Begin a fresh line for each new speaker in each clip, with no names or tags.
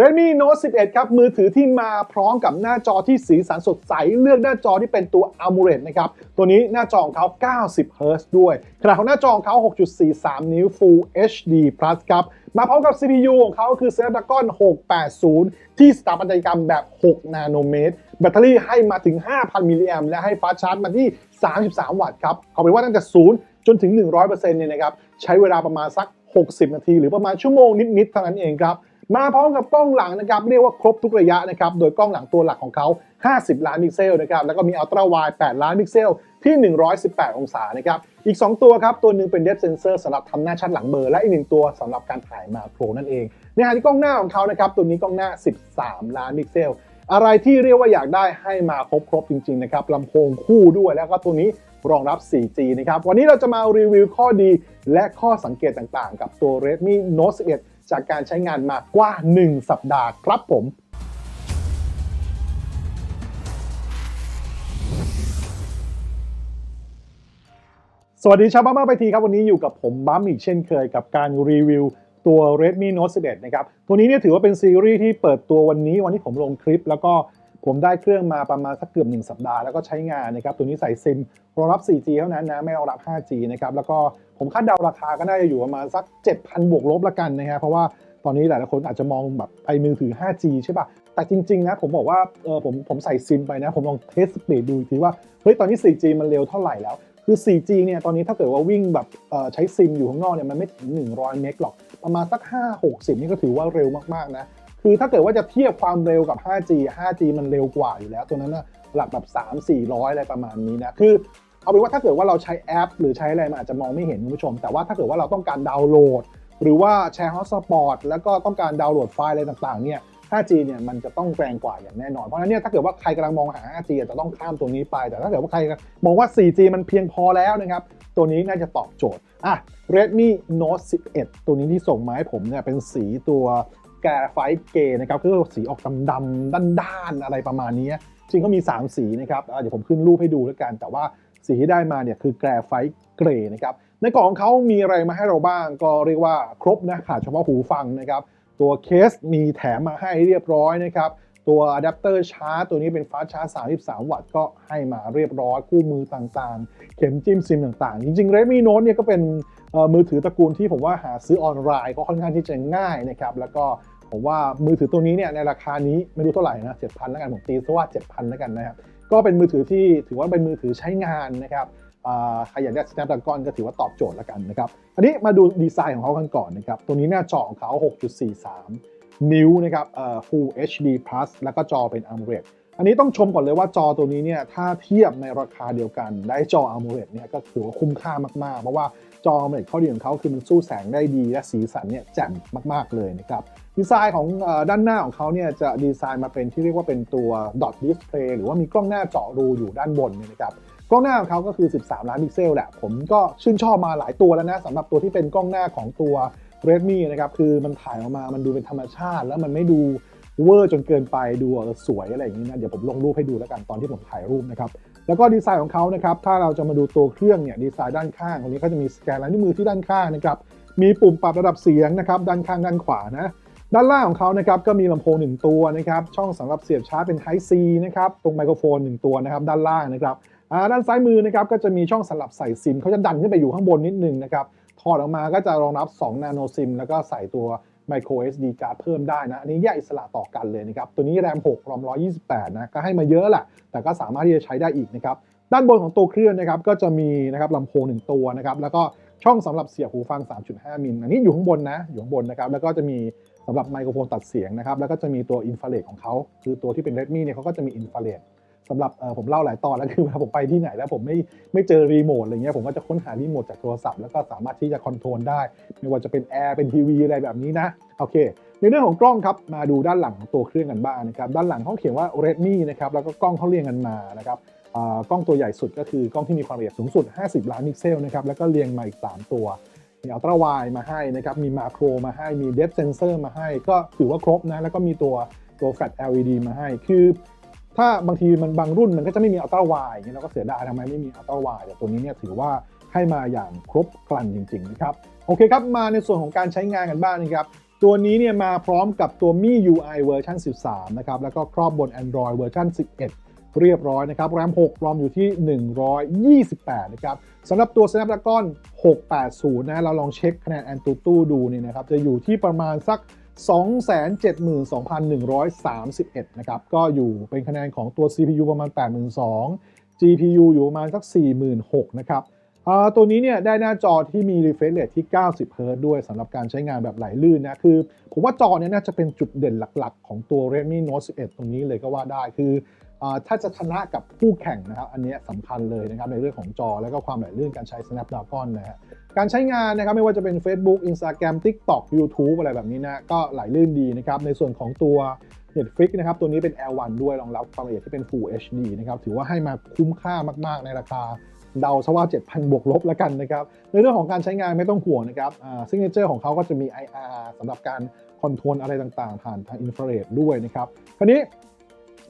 Redmi Note 11 ครับ มือถือที่มาพร้อมกับหน้าจอที่สีสันสดใส เลือกหน้าจอที่เป็นตัว AMOLED นะครับ ตัวนี้หน้าจอของเขา 90 Hz ด้วย ขนาดของหน้าจอของเขา 6.43 นิ้ว Full HD Plus ครับ มาพร้อมกับ CPU ของเขาคือ Snapdragon 680 ที่สถาปัตยกรรมแบบ 6 นาโนเมตร แบตเตอรี่ให้มาถึง 5,000 มิลลิแอมและให้ฟ้าชาร์จมาที่ 33 วัตต์ครับ เอาเป็นว่าตั้งแต่0จนถึง 100%เนี่ยนะครับ ใช้เวลาประมาณสัก 60 นาที หรือประมาณชั่วโมงนิดๆเท่านั้นเองครับ มาพร้อมกับกล้องหลังนะครับเรียกว่าครบทุกระยะนะครับโดยกล้องหลังตัวหลักของเขา 50 ล้านพิกเซลนะครับแล้วก็มีอัลตร้าไวด์8ล้านพิกเซลที่ 118 องศานะครับอีก 2 ตัวครับ ตัวหนึ่งเป็นเดฟเซนเซอร์สำหรับทำหน้าชัดหลังเบอร์ และอีกหนึ่งตัวสำหรับการถ่ายมาโครนั่นเองในขณะที่กล้องหน้าของเขานะครับตัวนี้กล้องหน้า 13 ล้านพิกเซลอะไรที่เรียกว่าอยากได้ให้มาครบๆจริงๆนะครับลำโพงคู่ด้วยแล้วก็ตัวนี้รองรับ 4G นะครับ วันนี้เราจะมารีวิวข้อดีและข้อสังเกตต่างๆ กับตัว Redmi Note 11 จากการใช้งานมากว่า 1 สัปดาห์ครับผมสวัสดีชาวบ้านมาไปทีครับ วันนี้อยู่กับผมบัมอีกเช่นเคยกับการรีวิวตัว Redmi Note 11 นะครับ ตัวนี้เนี่ยถือว่าเป็นซีรีส์ที่เปิดตัววันนี้วันที่ผมลงคลิป แล้วก็ ผมได้เครื่องมาประมาณสักเกือบ 1 สัปดาห์แล้วก็ใช้งานนะครับ ตัวนี้ใส่ซิมรองรับ 4G เท่านั้นนะ ไม่รองรับ 5G นะครับ แล้วก็ผมคาดเดาราคาก็น่าจะอยู่ประมาณสัก 7,000 บวกลบละกันนะครับเพราะว่าตอนนี้หลายๆคนอาจจะมองแบบไปมือถือ 5G ใช่ป่ะ แต่จริงๆนะผมบอกว่าเออผมผมใส่ซิมไปนะ ผมลองเทสสปีดดูอีกทีว่า เฮ้ย ตอนนี้ 4G มันเร็วเท่าไหร่แล้ว คือ 4G เนี่ย ตอนนี้ถ้าเกิดว่าวิ่งแบบใช้ซิมอยู่ข้างนอกเนี่ย มันไม่ถึง 100 เมกหรอก ประมาณสัก 5 60 นี่ก็ถือว่าเร็วมากๆนะ คือถ้าเกิดว่าจะเทียบความเร็วกับ 5G 5G มันเร็วกว่าอยู่แล้ว ตัวนั้นนะหลักแบบ 3 400 อะไรประมาณนี้นะ คือเอาเป็นว่าถ้าเกิดว่าเราใช้แอป หรือใช้อะไรมันอาจจะมองไม่เห็นคุณผู้ชม แต่ว่าถ้าเกิดว่าเราต้องการดาวน์โหลด หรือว่าแชร์ฮอตสปอตแล้วก็ต้องการดาวน์โหลดไฟล์อะไรต่างๆ เนี่ย 5G เนี่ยมันจะต้องแรงกว่าอย่างแน่นอน เพราะฉะนั้นเนี่ยถ้าเกิดว่าใครกำลังมองหา 5G อาจจะต้องข้ามตัวนี้ไป แต่ถ้าเกิดว่าใครมองว่า 4G มันเพียงพอแล้วนะครับ ตัวนี้น่าจะตอบโจทย์ อะ Redmi Note 11 ตัวนี้ที่ส่งมาให้ผมเนี่ยเป็นสีตัว แกรไฟต์เกย์นะครับคือสีออกดำๆด้านๆอะไรประมาณนี้ จริงก็มี 3 สีนะครับเดี๋ยวผมขึ้นรูปให้ดูแล้วกัน แต่ว่าสีที่ได้มาเนี่ยคือแกรไฟต์เกรย์นะครับในกล่องเขามีอะไรมาให้เราบ้าง ก็เรียกว่าครบนะขาดเฉพาะหูฟังนะครับ ตัวเคสมีแถมมาให้เรียบร้อยนะครับ ตัวอะแดปเตอร์ชาร์จตัวนี้เป็นฟ้าสต์ชาร์จ 33 วัตต์ก็ให้มาเรียบร้อยคู่มือต่างๆ เข็มจิ้มซิมต่างๆ จริงๆ Redmi Note เนี่ยก็เป็นมือถือตระกูลที่ผมว่าหาซื้อออนไลน์ก็ค่อนข้างที่จะง่ายนะครับ แล้วก็ ผมว่ามือถือตัวนี้เนี่ยในราคานี้ไม่รู้เท่าไหร่นะ7,000แล้วกันผมตีซะว่า7,000แล้วกันนะครับก็เป็นมือถือที่ถือว่าเป็นมือถือใช้งานนะครับใครอยากได้ Snapdragon ก็ถือว่าตอบโจทย์แล้วกันนะครับ อันนี้มาดูดีไซน์ของเขากันก่อนนะครับ ตัวนี้หน้าจอของเขา 6.43 นิ้วนะครับเอ่อ Full HD Plus แล้วก็จอเป็น AMOLED อันนี้ต้องชมก่อนเลยว่าจอตัวนี้เนี่ยถ้าเทียบในราคาเดียวกันได้จอ AMOLED เนี่ยก็ถือว่าคุ้มค่ามากๆ เพราะว่าจอ AMOLED ข้อดีของเขาคือมันสู้แสงได้ดีและสีสันเนี่ยแจ่มมากๆเลยนะครับ ดีไซน์ของด้านหน้าของเขาเนี่ยจะดีไซน์มาเป็นที่เรียกว่าเป็นตัว dot display หรือว่ามีกล้องหน้าเจาะรูอยู่ด้านบนเนี่ยนะครับกล้องหน้าของเขาก็คือ 13 ล้านพิกเซลแหละ ผมก็ชื่นชอบมาหลายตัวแล้วนะสำหรับตัวที่เป็นกล้องหน้าของตัว Redmi นะครับ คือมันถ่ายออกมา มันดูเป็นธรรมชาติ แล้วมันไม่ดูเวอร์จนเกินไปดูสวยอะไรอย่างนี้นะ เดี๋ยวผมลงรูปให้ดูแล้วกันตอนที่ผมถ่ายรูปนะครับ แล้วก็ดีไซน์ของเขานะครับ ถ้าเราจะมาดูตัวเครื่องเนี่ยดีไซน์ด้านข้างตรงนี้เขาจะมีสแกนลายนิ้วมือที่ด้านข้างนะครับ มีปุ่มปรับระดับเสียงนะครับด้านข้างด้านขวานะ ด้านล่างของเขานะครับก็มีลำโพง 1 ตัวนะครับช่องสำหรับเสียบชาร์จเป็น Type C นะครับตรงไมโครโฟน 1 ตัวนะครับด้านล่างนะครับด้านซ้ายมือนะครับก็จะมีช่องสำหรับใส่ซิมเขาจะดันขึ้นไปอยู่ข้างบนนิดนึงนะครับถอดออกมาก็จะรองรับ 2 นาโนซิมแล้วก็ใส่ตัว micro SD card เพิ่มได้นะ อันนี้แยกอิสระต่อกันเลยนะครับ ตัวนี้แรม6รอม128 นะ ก็ให้มาเยอะแหละ แต่ก็สามารถที่จะใช้ได้อีกนะครับ ด้านบนของตัวเครื่องนะครับ ก็จะมีนะครับลำโพง 1 ตัวนะครับ แล้วก็ช่องสำหรับเสียบหูฟัง 3.5 มิล อันนี้อยู่ข้างบนนะ อยู่ข้างบนนะครับ แล้วก็จะมี สำหรับไมโครโฟนตัดเสียงนะครับแล้วก็จะมีตัวอินฟราเรดของเขาคือตัวที่เป็น Redmi เนี่ยเขาก็จะมีอินฟราเรดสำหรับเอ่อผมเล่าหลายตอนแล้วคือเวลาผมไปที่ไหนแล้วผมไม่ไม่เจอรีโมทอะไรเงี้ยผมก็จะค้นหารีโมทจากโทรศัพท์แล้วก็สามารถที่จะคอนโทรลได้ ไม่ว่าจะเป็นแอร์เป็นทีวีอะไรแบบนี้นะโอเค ในเรื่องของกล้องครับมาดูด้านหลังตัวเครื่องกันบ้างนะครับด้านหลังเขาเขียนว่า Redmi นะครับแล้วก็กล้องเขาเรียงกันมานะครับอ่ากล้องตัวใหญ่สุดก็คือกล้องที่มีความละเอียดสูงสุด 50 ล้านพิกเซลนะครับแล้วก็เรียงมาอีก 3 ตัว มีอัลตราไวมาให้นะครับ มีมาโครมาให้ มีเดฟเซนเซอร์มาให้ ก็ถือว่าครบนะ แล้วก็มีตัวตัวแฟลช LED มาให้ คือ ถ้าบางทีมันบางรุ่นมันก็จะไม่มีอัลตราไวอย่างเงี้ยเราก็เสียดายทำไมไม่มีอัลตราไวแต่ตัวนี้เนี่ยถือว่าให้มาอย่างครบครันจริง ๆ นะครับ โอเคครับ มาในส่วนของการใช้งานกันบ้างนะครับ ตัวนี้เนี่ยมาพร้อมกับตัว Mi UI เวอร์ชัน13 นะครับ แล้วก็ครอบบน Android เวอร์ชัน11 เรียบร้อยนะครับแรม6รอมอยู่ที่ 128 นะครับสำหรับตัว Snapdragon 680 นะ เราลองเช็คคะแนน Antutu ดูนี่นะครับ จะอยู่ที่ประมาณสัก 272,131 นะครับ ก็อยู่เป็นคะแนนของตัว CPU ประมาณ 82,000 GPU อยู่ประมาณสัก 46,000 นะครับตัวนี้เนี่ยได้หน้าจอที่มี refresh rate ที่ 90 Hz ด้วยสำหรับการใช้งานแบบไหลลื่นนะ คือผมว่าจอเนี่ยน่าจะเป็นจุดเด่นหลักๆ ของตัว Redmi Note 11 ตรงนี้เลยก็ว่าได้ คือ ถ้าจะชนะกับคู่แข่งนะครับ อันนี้สำคัญเลยนะครับในเรื่องของจอ แล้วก็ความไหลลื่นการใช้ Snapdragon นะฮะการใช้งานนะครับไม่ว่าจะเป็น Facebook Instagram TikTok YouTube อะไรแบบนี้นะก็ไหลลื่นดีนะครับในส่วนของตัว Netflix นะครับตัวนี้เป็น L1 ด้วยรองรับความละเอียดที่เป็น Full HD นะครับถือว่าให้มาคุ้มค่ามากๆในราคาเดาซะว่า 7,000 บวกลบแล้วกันนะครับ ในเรื่องของการใช้งานไม่ต้องห่วงนะครับซิงเกิลของเขาก็จะมี IR สำหรับการคอนโทรลอะไรต่างๆ ผ่านทางอินฟราเรดด้วยนะครับ คราวนี้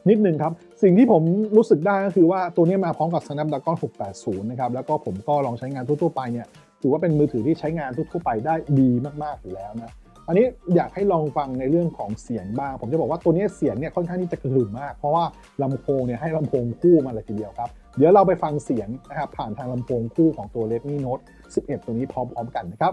นิดนึงครับ สิ่งที่ผมรู้สึกได้ก็คือว่าตัวนี้มาพร้อมกับ Snapdragon 680 นะครับ แล้วก็ผมก็ลองใช้งานทั่วๆไปเนี่ยถือว่าเป็นมือถือที่ใช้งานทั่วๆไปได้ดีมากๆอยู่แล้วนะอันนี้อยากให้ลองฟังในเรื่องของเสียงบ้าง ผมจะบอกว่าตัวนี้เสียงเนี่ยค่อนข้างที่จะกระหึ่มมาก เพราะว่าลำโพงเนี่ยให้ลำโพงคู่มาเลยทีเดียวครับ เดี๋ยวเราไปฟังเสียงนะครับผ่านทางลำโพงคู่ของตัว Redmi Note 11 ตัวนี้พร้อมๆกันนะครับ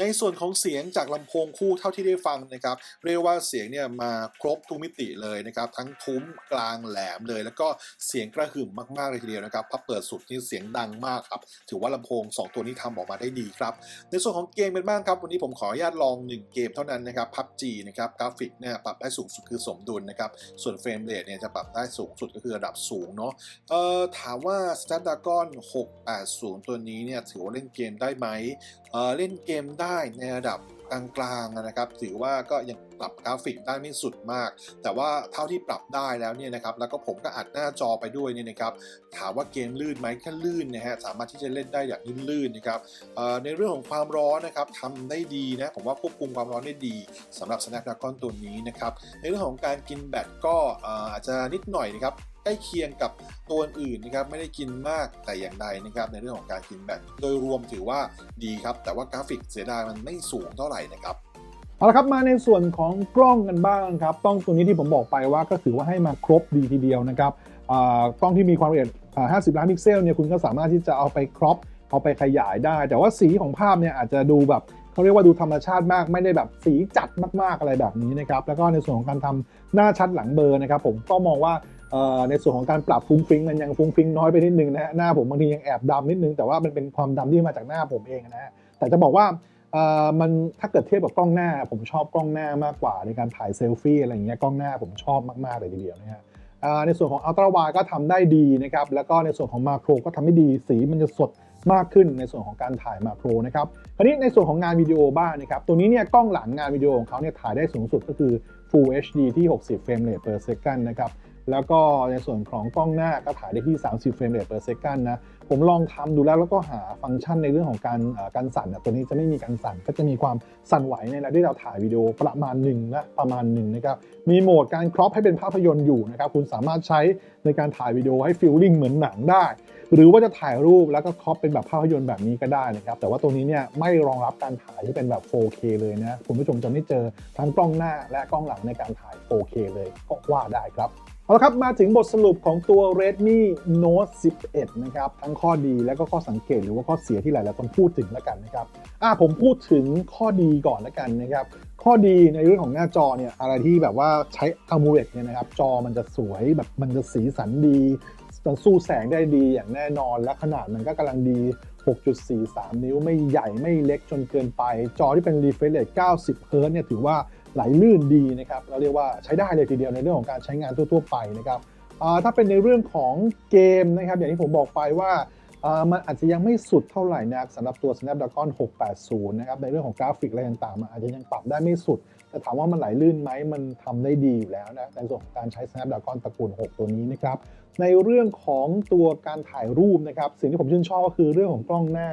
ในส่วนของเสียงจากลำโพงคู่เท่าที่ได้ฟังนะครับ เรียกว่าเสียงเนี่ยมาครบทุกมิติเลยนะครับ ทั้งทุ้มกลางแหลมเลย แล้วก็เสียงกระหึ่มมากๆเลยทีเดียวนะครับพอเปิดสุดนี่เสียงดังมากครับ ถือว่าลำโพง 2 ตัวนี้ทำออกมาได้ดีครับ ในส่วนของเกมเป็นบ้างครับ วันนี้ผมขออนุญาตลอง 1 เกมเท่านั้นนะครับ PUBG นะครับกราฟิกเนี่ยปรับได้สูงสุดคือสมดุลนะครับส่วนเฟรมเรทเนี่ยจะปรับได้สูงสุดก็คือระดับสูงเนาะเอ่อถามว่า Snapdragon 680 ตัวนี้เนี่ยถือว่าเล่นเกมได้ไหมเอ่อเล่นเกมไได้ในระดับกลางๆนะครับ ถือว่าก็ยังปรับกราฟิกได้ไม่สุดมาก แต่ว่าเท่าที่ปรับได้แล้วเนี่ยนะครับ แล้วก็ผมก็อัดหน้าจอไปด้วยเนี่ยนะครับ ถามว่าเกมลื่นไหมก็ลื่นนะฮะ สามารถที่จะเล่นได้อย่างลื่นๆนะครับในเรื่องของความร้อนนะครับทำได้ดีนะ ผมว่าควบคุมความร้อนได้ดีสำหรับ Snapdragon ตัวนี้นะครับ ในเรื่องของการกินแบตก็อาจจะนิดหน่อยนะครับ ใกล้เคียงกับตัวอื่นนะครับไม่ได้กินมากแต่อย่างใดนะครับในเรื่องของการกินแบตโดยรวมถือว่าดีครับ แต่ว่ากราฟิกเสียดายมันไม่สูงเท่าไหร่นะครับ
เอาละครับมาในส่วนของกล้องกันบ้างครับกล้องตัวนี้ที่ผมบอกไปว่าก็ถือว่าให้มาครบดีทีเดียวนะครับกล้องที่มีความละเอียดอ่า50 ล้านพิกเซลเนี่ยคุณก็สามารถที่จะเอาไปครอปเอาไปขยายได้ แต่ว่าสีของภาพเนี่ยอาจจะดูแบบเขาเรียกว่าดูธรรมชาติมากไม่ได้แบบสีจัดมากๆอะไรแบบนี้นะครับแล้วก็ในส่วนของการทำหน้าชัดหลังเบลอร์นะครับผมก็มองว่า ในส่วนของการปรับฟุ้งฟิ้งมันยังฟุ้งฟิ้งน้อยไปนิดนึงนะฮะหน้าผมบางทียังแอบดำนิดนึงแต่ว่ามันเป็นความดำที่มาจากหน้าผมเองนะฮะแต่จะบอกว่ามันถ้าเกิดเทียบกับกล้องหน้า ผมชอบกล้องหน้ามากกว่าในการถ่ายเซลฟี่อะไรอย่างเงี้ยกล้องหน้าผมชอบมากๆเลยทีเดียวนะฮะในส่วนของอัลตร้าไวก็ทำได้ดีนะครับแล้วก็ในส่วนของมาโครก็ทำได้ดีสีมันจะสดมากขึ้นในส่วนของการถ่ายมาโครนะครับคราวนี้ในส่วนของงานวิดีโอบ้างนะครับตัวนี้เนี่ยกล้องหลังงานวิดีโอของเขาเนี่ยถ่ายได้สูงสุดก็คือ Full HD ที่ 60 เฟรมเรท per second นะครับ แล้วก็ในส่วนของกล้องหน้าก็ถ่ายได้ที่ 30 เฟรมเรท per second นะ ผมลองทำดูแล้วแล้วก็หาฟังก์ชันในเรื่องของการการสั่นนะตัวนี้จะไม่มีการสั่น ก็จะมีความสั่นไหวในระดับที่เราถ่ายวิดีโอประมาณหนึ่งนะประมาณหนึ่งนะครับ มีโหมดการครอปให้เป็นภาพยนตร์อยู่นะครับ คุณสามารถใช้ในการถ่ายวิดีโอให้ฟีลลิ่งเหมือนหนังได้ หรือว่าจะถ่ายรูปแล้วก็ครอปเป็นแบบภาพยนตร์แบบนี้ก็ได้นะครับ แต่ว่าตัวนี้เนี่ยไม่รองรับการถ่ายที่เป็นแบบ 4K เลยนะ คุณผู้ชมจะไม่เจอทั้งกล้องหน้าและกล้องหลังในการถ่าย 4K เลยก็ว่าได้ครับ เอาละครับ มาถึงบทสรุปของตัว Redmi Note 11 นะครับ ทั้งข้อดีและก็ข้อสังเกตหรือว่าข้อเสียที่หลายๆคนพูดถึงแล้วกันนะครับอ่าผมพูดถึงข้อดีก่อนแล้วกันนะครับ ข้อดีในเรื่องของหน้าจอเนี่ยอะไรที่แบบว่าใช้ AMOLED เนี่ยนะครับ จอมันจะสวยแบบมันจะสีสันดีมันสู้แสงได้ดีอย่างแน่นอนและขนาดมันก็กำลังดี 6.43 นิ้วไม่ใหญ่ไม่เล็กจนเกินไป จอที่เป็น refresh rate 90 Hz เนี่ยถือว่าไหลลื่นดีนะครับเราเรียกว่าใช้ได้เลยทีเดียวในเรื่องของการใช้งานทั่ว ๆ ไปนะครับถ้าเป็นในเรื่องของเกมนะครับ อย่างที่ผมบอกไปว่ามันอาจจะยังไม่สุดเท่าไหร่นะสำหรับตัว Snapdragon 680 นะครับ ในเรื่องของกราฟิกอะไรต่างๆมันอาจจะยังปรับได้ไม่สุด แต่ถามว่ามันไหลลื่นไหมมันทำได้ดีอยู่แล้วนะในส่วนของการใช้ Snapdragon ตระกูล 6 ตัวนี้นะครับ ในเรื่องของตัวการถ่ายรูปนะครับ สิ่งที่ผมชื่นชอบก็คือเรื่องของกล้องหน้า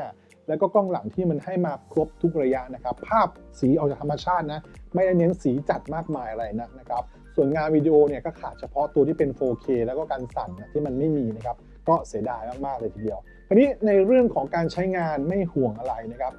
แล้วก็กล้องหลังที่มันให้มาครบทุกระยะนะครับ ภาพสีออกจากธรรมชาตินะ ไม่ได้เน้นสีจัดมากมายอะไรนักนะครับส่ส่วนงานวิดีโอเนี่ยก็ขาดเฉพาะตัวที่เป็น 4K แล้วก็การสั่นนะที่มันไม่มีนะครับ ก็เสียดายมากๆเลยทีเดียวคราวนี้ในเรื่องของการใช้งานไม่ห่วงอะไรนะครับ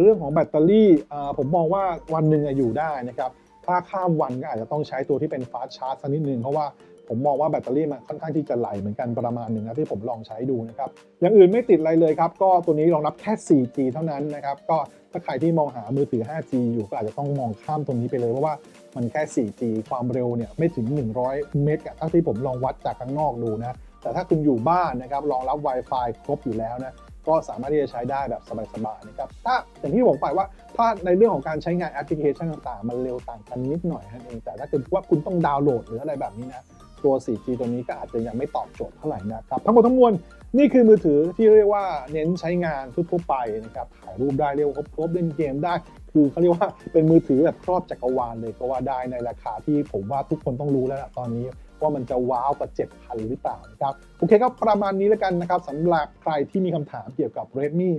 เรื่องของแบตเตอรี่ผมมองว่าวันหนึ่งอะอยู่ได้นะครับถ้าข้ามวันก็อาจจะต้องใช้ตัวที่เป็นฟาสชาร์จสักนิดนึงเพราะว่าผมมองว่าแบตเตอรี่มันค่อนข้างที่จะไหลเหมือนกันประมาณหนึ่งนะที่ผมลองใช้ดูนะครับอย่างอื่นไม่ติดอะไรเลยครับ ก็ตัวนี้รองรับแค่ 4G เท่านั้นนะครับ ก็ถ้าใครที่มองหามือถือ 5G อยู่ก็อาจจะต้องมองข้ามตรงนี้ไปเลยเพราะว่ามันแค่ 4G ความเร็วเนี่ยไม่ถึง 100 เมกะเท่าที่ผมลองวัดจากข้างนอกดูนะแต่ถ้าคุณอยู่บ้านนะครับรองรับ Wi-Fi ครบอยู่แล้วนะ ก็สามารถที่จะใช้ได้แบบสบายๆนะครับถ้าอย่างที่ผมไปว่าถ้าในเรื่องของการใช้งานแอปพลิเคชันต่างๆ มันเร็วต่างกันนิดหน่อยนั่นเองแต่ถ้าเกิดว่าคุณต้องดาวน์โหลดหรืออะไรแบบนี้นะตัว 4G ตัวนี้ก็อาจจะยังไม่ตอบโจทย์เท่าไหร่นะครับทั้งหมดทั้งมวลนี่คือมือถือที่เรียกว่าเน้นใช้งานทั่วๆไปนะครับถ่ายรูปได้เรียกว่าครบๆเล่นเกมได้ คือเขาเรียกว่าเป็นมือถือแบบครอบจักรวาลเลยก็ว่าได้ในราคาที่ผมว่าทุกคนต้องรู้แล้วนะตอนนี้ ว่ามันจะว้าวกับ7,000 หรือเปล่านะครับโอเคก็ประมาณนี้แล้วกันนะครับสำหรับใครที่มีคำถามเกี่ยวกับ Redmi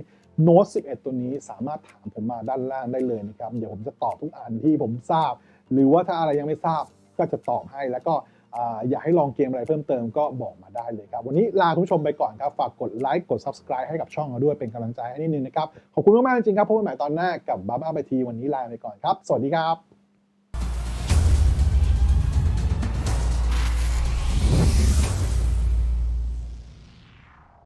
Note 11 ตัวนี้สามารถถามผมมาด้านล่างได้เลยนะครับเดี๋ยวผมจะตอบทุกอันที่ผมทราบ หรือว่าถ้าอะไรยังไม่ทราบก็จะตอบให้แล้วก็อยากให้ลองเกมอะไรเพิ่มเติมก็บอกมาได้เลยครับ วันนี้ลาคุณผู้ชมไปก่อนครับ ฝากกดไลค์กด Subscribe ให้กับช่องเราด้วยเป็นกำลังใจให้นิดนึงนะครับ ขอบคุณมากๆจริงครับพบกันใหม่ตอนหน้ากับบ้าบ้าไปทีวันนี้ลาไปก่อนครับ สวัสดีครับ